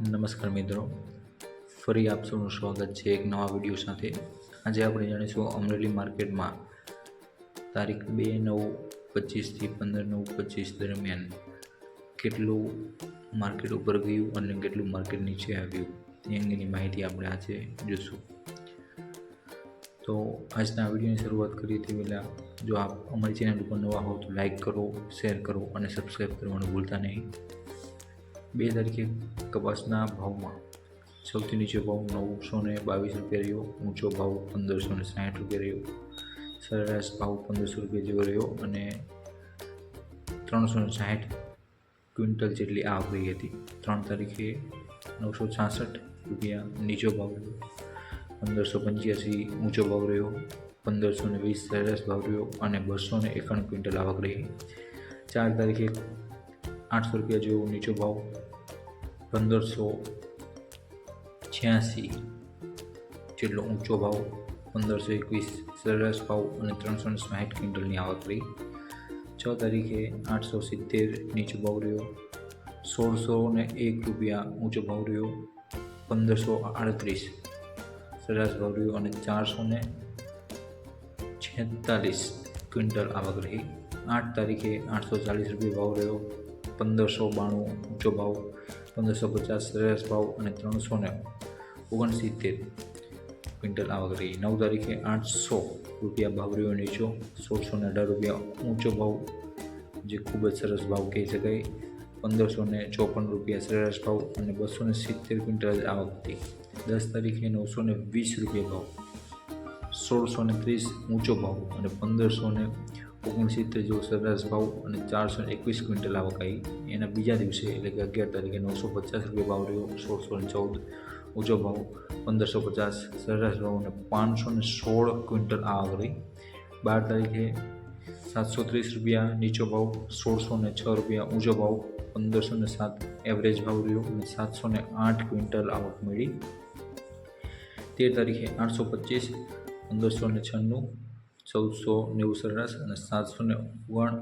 નમસ્કાર મિત્રો. ફરી આપ સૌનું સ્વાગત છે એક નવા વીડિયો સાથે. આજે આપણે જાણીશું અમરેલી માર્કેટમાં તારીખ બે નવ પચીસથી પંદર નવ પચીસ દરમિયાન કેટલું માર્કેટ ઉપર ગયું અને કેટલું માર્કેટ નીચે આવ્યું એ અંગેની માહિતી આપણે આજે જોઈશું તો આજના વિડીયોની શરૂઆત કરીએ તે પહેલાં જો આપ અમારી ચેનલ ઉપર નવા હો તો લાઈક કરો, શેર કરો અને સબસ્ક્રાઈબ કરવાનું ભૂલતા નહીં. બે તારીખે કપાસના ભાવમાં સૌથી નીચો ભાવ નવસો ને બાવીસ રૂપિયા રહ્યો, ઊંચો ભાવ પંદરસો ને સાઠ રૂપિયા રહ્યો, સરેરાશ ભાવ પંદરસો રૂપિયા જેવો રહ્યો અને ત્રણસો ને સાઠ ક્વિન્ટલ જેટલી આવક રહી હતી. ત્રણ તારીખે નવસો છાસઠ રૂપિયા નીચો ભાવ રહ્યો, પંદરસો પંચ્યાસી ઊંચો ભાવ રહ્યો, પંદરસો ને વીસ સરેરાશ ભાવ રહ્યો અને બસો ને એકાણું ક્વિન્ટલ આવક રહી. ચાર તારીખે આઠસો રૂપિયા જેવો નીચો ભાવ. પંદરસો છ્યાસી જેટલો ઊંચો ભાવ. પંદરસો એકવીસ સરેરાશ ભાવ અને ત્રણસો સાહીઠ ક્વિન્ટલની આવક રહી. છ તારીખે આઠસો સિત્તેર નીચો ભાવ રહ્યો. સોળસો ને એક રૂપિયા ઊંચો ભાવ રહ્યો. પંદરસો આડત્રીસ સરેરાશ ભાવ રહ્યો અને ચારસો ને છેતાલીસ ક્વિન્ટલ આવક રહી. આઠ તારીખે આઠસો ચાલીસ રૂપિયા ભાવ રહ્યો. પંદરસો બાણું, ઊંચો ભાવ, પંદરસો પચાસ સરેરાશ ભાવ અને ત્રણસો ને ઓગણસિત્તેર ક્વિન્ટલ આવક રહી. નવ તારીખે આઠસો રૂપિયા ભાવ રહ્યો નીચો, સોળસો ને અઢાર રૂપિયા ઊંચો ભાવ, જે ખૂબ જ સરસ ભાવ કહી શકાય. પંદરસો ને ચોપન રૂપિયા સરેરાશ ભાવ અને બસો ને સિત્તેર ક્વિન્ટલ આવક હતી. દસ તારીખે નવસો ને વીસ રૂપિયા ભાવ, સોળસો ને ત્રીસ ઊંચો ભાવ અને પંદરસો ને ઓગણસિત્તેર જેવો સરેરાશ ભાવ અને ચારસો એકવીસ ક્વિન્ટલ આવક આવી. એના બીજા દિવસે એટલે કે અગિયાર તારીખે નવસો પચાસ રૂપિયા ભાવ રહ્યો, સોળસો ને ચૌદ ઊંચો ભાવ પંદરસો પચાસ, સરેરાશ ભાવ અને પાંચસો ને સોળ ક્વિન્ટલ આવક રહી. બાર તારીખે સાતસો ત્રીસ રૂપિયા નીચો ભાવ, સોળસો ને છ રૂપિયા ઊંચો ભાવ, પંદરસો ને સાત એવરેજ ભાવ રહ્યો અને સાતસો ને આઠ ક્વિન્ટલ આવક મળી. તેર તારીખે આઠસો પચીસ, પંદરસો ને છન્નું ચૌદસો નેવું સરેરાશ અને સાતસો ને ઓગણ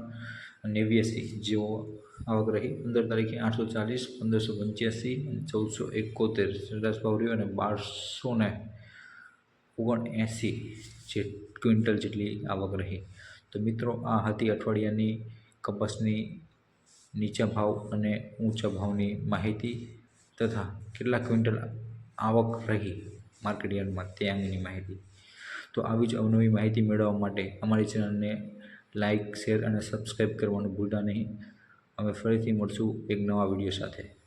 નેવ્યાસી જેવો આવક રહી. પંદર તારીખે આઠસો ચાલીસ, પંદરસો પંચ્યાસી અને ચૌદસો એકોતેર. સરેરાશ ભાવ રહ્યો અને બારસો ને ઓગણ એંસી જે ક્વિન્ટલ જેટલી આવક રહી. તો મિત્રો, આ હતી અઠવાડિયાની કપાસની નીચા ભાવ અને ઊંચા ભાવની માહિતી તથા કેટલા ક્વિન્ટલ આવક રહી માર્કેટ યાર્ડમાં તે અંગેની માહિતી. તો આવી જ અવનવી માહિતી મેળવવા માટે અમારી ચેનલને લાઇક શેર અને સબસ્ક્રાઈબ કરવાનું ભૂલતા નહીં. અમે ફરીથી મળશું એક નવા વીડિયો સાથે.